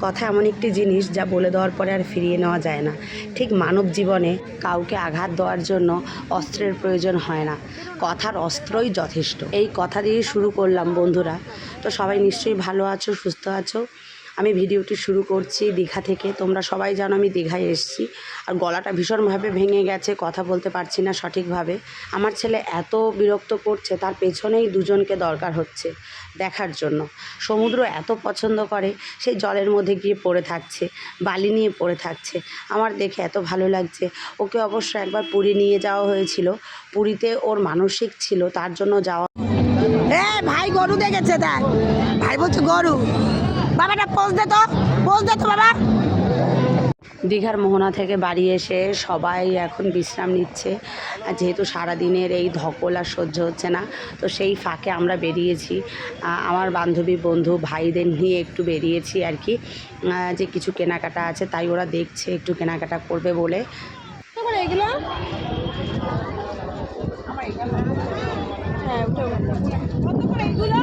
কথা এমন একটি জিনিস যা বলে দেওয়ার পরে আর ফিরিয়ে নেওয়া যায় না। ঠিক মানব জীবনে কাউকে আঘাত দেওয়ার জন্য অস্ত্রের প্রয়োজন হয় না। কথার অস্ত্রই যথেষ্ট। এই কথা দিয়ে শুরু করলাম, বন্ধুরা। তো সবাই নিশ্চয়ই ভালো আছো, সুস্থ আছো? আমি ভিডিওটি শুরু করছি দীঘা থেকে। তোমরা সবাই জানো আমি দীঘায় এসেছি। আর গলাটা ভীষণভাবে ভেঙে গেছে, কথা বলতে পারছি না সঠিকভাবে। আমার ছেলে এত বিরক্ত করছে, তার পেছনেই দুজনকে দরকার হচ্ছে দেখার জন্য। সমুদ্র এত পছন্দ করে সেই জলের মধ্যে গিয়ে পড়ে থাকছে, বালি নিয়ে পড়ে থাকছে। আমার দেখে এত ভালো লাগছে। ওকে অবশ্য একবার পুরী নিয়ে যাওয়া হয়েছিল। পুরীতে ওর মানসিক ছিল, তার জন্য যাওয়া ভাই গরু দেখেছে দেখ। ভাই বলছে গরু। বাবাটা পোজ দে তো পোজ দে তো বাবা। দীঘার মোহনা থেকে বাড়ি এসে সবাই এখন বিশ্রাম নিচ্ছে। যেহেতু সারাদিনের এই ধকল আর সহ্য হচ্ছে না তো সেই ফাঁকে আমরা বেরিয়েছি। আমার বান্ধবী বন্ধু ভাইদের নিয়ে একটু বেরিয়েছি আর কি। যে কিছু কেনাকাটা আছে তাই ওরা দেখছে একটু কেনাকাটা করবে বলে। এগুলো হ্যাঁ কত করে এগুলো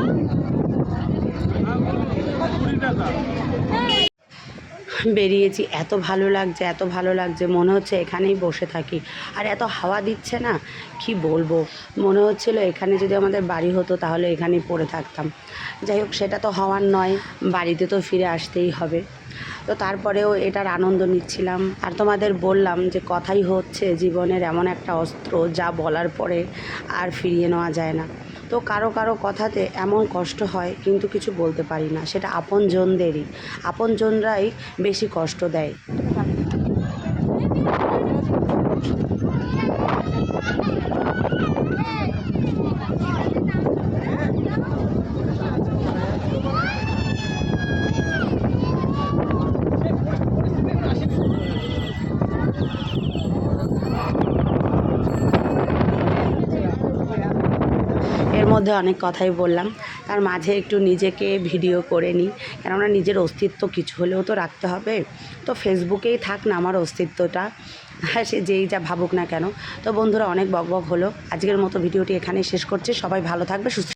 বেরিয়েছি, এত ভালো লাগছে, এত ভালো লাগছে, মনে হচ্ছে এখানেই বসে থাকি। আর এত হাওয়া দিচ্ছে না, কি বলব? মনে হচ্ছিল এখানে যদি আমাদের বাড়ি হতো তাহলে এখানেই পড়ে থাকতাম। যাই হোক, সেটা তো হওয়ার নয়, বাড়িতে তো ফিরে আসতেই হবে। তো তারপরেও এটার আনন্দ নিচ্ছিলাম। আর তোমাদের বললাম যে কথাই হচ্ছে, জীবনের এমন একটা অস্ত্র যা বলার পরে আর ফিরিয়ে নেওয়া যায় না। তো কারও কারও কথাতে এমন কষ্ট হয়, কিন্তু কিছু বলতে পারি না। সেটা আপনজনদেরই। আপনজনরাই বেশি কষ্ট দেয়। মধ্যে অনেক কথাই বললাম। তার মাঝে একটু নিজেকে ভিডিও করে নিই। কেননা নিজের অস্তিত্ব কিছু হলেও তো রাখতে হবে। তো ফেসবুকেই থাক না আমার অস্তিত্বটা। হ্যাঁ সে যেই যা ভাবুক না কেন। তো বন্ধুরা অনেক বকবক হলো। আজকের মতো ভিডিওটি এখানেই শেষ করছি। সবাই ভালো থাকবে, সুস্থ